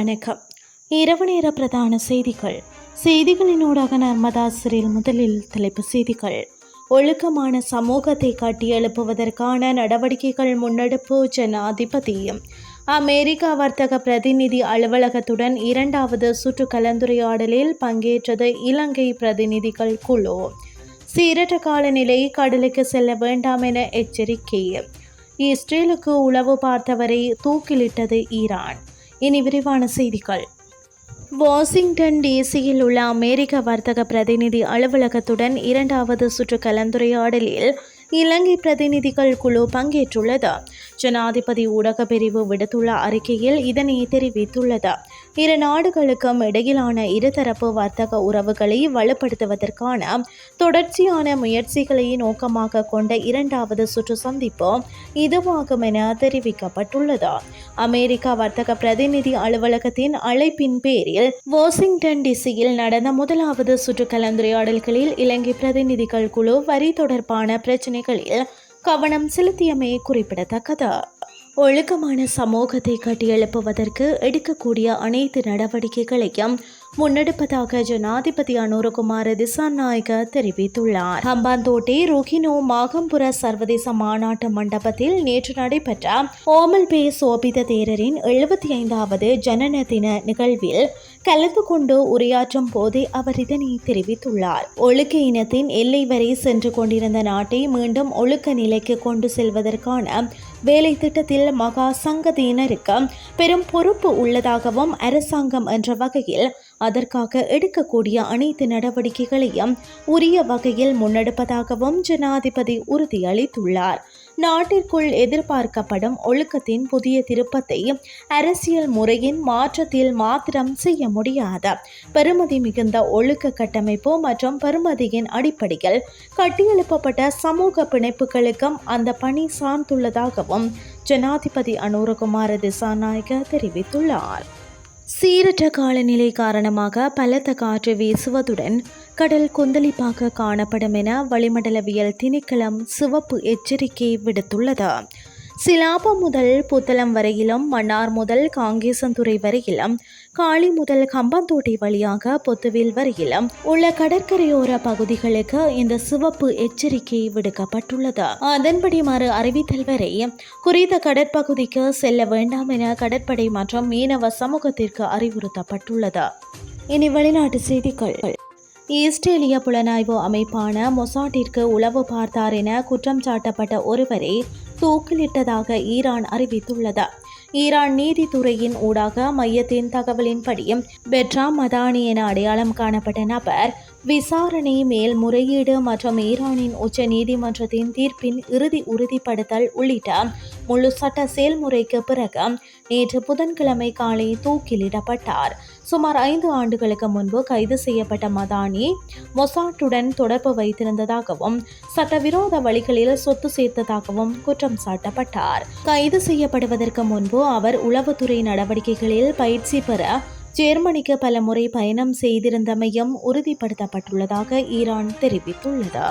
வணக்கம். இரவு நேர பிரதான செய்திகள். செய்திகளினூடாக நர்மதா சிறில் முதலில் தலைப்பு செய்திகள். ஒழுக்கமான சமூகத்தை கட்டியெழுப்புவதற்கான நடவடிக்கைகள் முன்னெடுப்பு ஜனாதிபதி அமெரிக்க வர்த்தக பிரதிநிதி அலுவலகத்துடன் இரண்டாவது சுற்று கலந்துரையாடலில் பங்கேற்றது இலங்கை பிரதிநிதிகள் குழு. சீரற்ற காலநிலை கடலுக்கு செல்ல வேண்டாம் என எச்சரிக்கை. இஸ்ரேலுக்கு உளவு பார்த்தவரை தூக்கிலிட்டது ஈரான். இனி விரிவான செய்திகள். வாஷிங்டன் டிசியில் உள்ள அமெரிக்க வர்த்தக பிரதிநிதி அலுவலகத்துடன் இரண்டாவது சுற்று கலந்துரையாடலில் இலங்கை பிரதிநிதிகள் குழு பங்கேற்றுள்ளது. ஜனாதிபதி ஊடக பிரிவு விடுத்துள்ள அறிக்கையில் இதனை தெரிவித்துள்ளது. இரு நாடுகளுக்கும் இடையிலான இருதரப்பு வர்த்தக உறவுகளை வலுப்படுத்துவதற்கான தொடர்ச்சியான முயற்சிகளை நோக்கமாக கொண்ட இரண்டாவது சுற்று சந்திப்பு இதுவாகும் என தெரிவிக்கப்பட்டுள்ளது. அமெரிக்க வர்த்தக பிரதிநிதி அலுவலகத்தின் அழைப்பின் பேரில் வாஷிங்டன் டிசியில் நடந்த முதலாவது சுற்று கலந்துரையாடல்களில் இலங்கை பிரதிநிதிகள் குழு வரி தொடர்பான பிரச்சினைகளில் கவனம் செலுத்தியமை குறிப்பிடத்தக்கது. ஒழுக்கமான சமூகத்தை கட்டியெழுப்புவதற்கு எடுக்கக்கூடிய அனைத்து நடவடிக்கைகளையும் முன்னெடுப்பதாக ஜனாதிபதி அனுரகுமார் திசாநாயக தெரிவித்துள்ளார். ஹம்பாந்தோட்டை ரோஹினோ மாகம்புர சர்வதேச மாநாட்டு மண்டபத்தில் நேற்று நடைபெற்ற ஓமல் பே சோபித தேரரின் எழுபத்தி ஐந்தாவது ஜனன தின நிகழ்வில் கலந்து கொண்டு உரையாற்றும் போதே அவர் இதனை தெரிவித்துள்ளார். ஒழுக்க இனத்தின் எல்லை வரை சென்று கொண்டிருந்த நாட்டை மீண்டும் ஒழுக்க நிலைக்கு கொண்டு செல்வதற்கான வேலை திட்டத்தில் மகா சங்கத்தினருக்கு பெரும் பொறுப்பு உள்ளதாகவும் அரசாங்கம் என்ற வகையில் அதற்காக எடுக்கக்கூடிய அனைத்து நடவடிக்கைகளையும் உரிய வகையில் முன்னெடுப்பதாகவும் ஜனாதிபதி உறுதியளித்துள்ளார். நாட்டிற்குள் எதிர்பார்க்கப்படும் ஒழுக்கத்தின் புதிய திருப்பத்தை அரசியல் முறையின் மாற்றத்தில் மாத்திரம் செய்ய முடியாது பெருமதி மிகுந்த ஒழுக்க கட்டமைப்பு மற்றும் பெருமதியின் அடிப்படையில் கட்டியெழுப்பப்பட்ட சமூக பிணைப்புகளுக்கும் அந்த பணி சார்ந்துள்ளதாகவும் ஜனாதிபதி அனுரகுமார திசாநாயக தெரிவித்துள்ளார். சீரற்ற காலநிலை காரணமாக பலத்த காற்று வீசுவதுடன் கடல் கொந்தளிப்பாக காணப்படும் என வளிமண்டலவியல் திணைக்களம் சிவப்பு எச்சரிக்கை விடுத்துள்ளது. சிலாபம் முதல் புத்தளம் வரையிலும் மன்னார் முதல் காங்கேசந்துறை வரையிலும் காளி முதல் கம்பந்தோட்டை வழியாக பொத்துவில் வரையிலும் உள்ள கடற்கரையோர பகுதிகளுக்கு இந்த சிவப்பு எச்சரிக்கை விடுக்கப்பட்டுள்ளது. அதன்படி மறு அறிவித்தல் வரை குறித்த கடற்பகுதிக்கு செல்ல வேண்டாம் என கடற்படை மற்றும் மீனவ சமூகத்திற்கு அறிவுறுத்தப்பட்டுள்ளது. இனி வெளிநாட்டு செய்திகள். இஸ்ரேலிய புலனாய்வு அமைப்பான மொசாட்டிற்கு உளவு பார்த்தார் என குற்றம் சாட்டப்பட்ட ஒருவரை தூக்கிலிட்டதாக ஈரான் அறிவித்துள்ளது. ஈரான் நீதித்துறையின் ஊடாக மையத்தின் தகவலின்படியும் பெட்ரா மதானி என அடையாளம் காணப்பட்ட நபர் விசாரணை மேல்முறையீடு மற்றும் ஈரானின் உச்ச நீதிமன்றத்தின் தீர்ப்பின் இறுதி உறுதிப்படுத்தல் உள்ளிட்ட முழு சட்ட செயல்முறைக்கு பிறகு நேற்று புதன்கிழமை காலை தூக்கிலிடப்பட்டார். சுமார் ஐந்து ஆண்டுகளுக்கு முன்பு கைது செய்யப்பட்ட மதானி மொசாட்டுடன் தொடர்பு வைத்திருந்ததாகவும் சட்டவிரோத வழிகளில் சொத்து சேர்த்ததாகவும் குற்றம் சாட்டப்பட்டார். கைது செய்யப்படுவதற்கு முன்பு அவர் உளவுத்துறை நடவடிக்கைகளில் பயிற்சி பெற ஜெர்மனிக்கு பல முறை பயணம் செய்திருந்தமையும் உறுதிப்படுத்தப்பட்டுள்ளதாக ஈரான் தெரிவித்துள்ளது.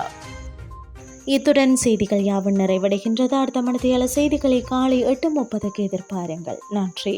இத்துடன் செய்திகள் யாவும் நிறைவடைகின்றது. அடுத்த மனதியால செய்திகளை காலை எட்டு முப்பதுக்கு எதிர்பாருங்கள். நன்றி.